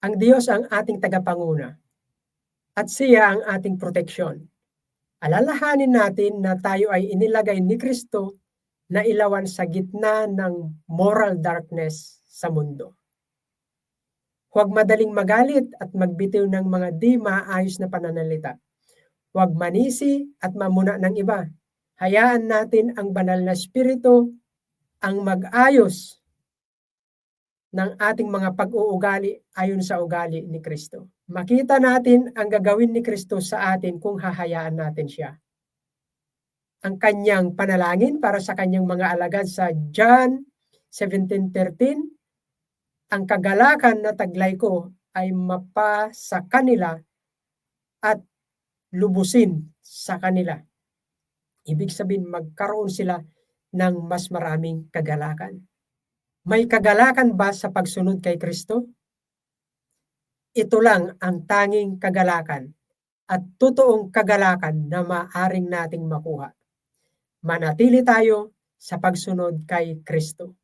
Ang Diyos ang ating tagapanguna at siya ang ating proteksyon. Alalahanin natin na tayo ay inilagay ni Kristo na ilawan sa gitna ng moral darkness sa mundo. Huwag madaling magalit at magbitiw ng mga di maayos na pananalita. Huwag manisi at mamuna ng iba. Hayaan natin ang banal na spirito ang mag-ayos ng ating mga pag-uugali ayon sa ugali ni Kristo. Makita natin ang gagawin ni Kristo sa atin kung hahayaan natin siya. Ang kanyang panalangin para sa kanyang mga alagad sa John 17.13, ang kagalakan na taglay ko ay mapa sa kanila at lubusin sa kanila. Ibig sabihin magkaroon sila ng mas maraming kagalakan. May kagalakan ba sa pagsunod kay Kristo? Ito lang ang tanging kagalakan at totoong kagalakan na maaring nating makuha. Manatili tayo sa pagsunod kay Kristo.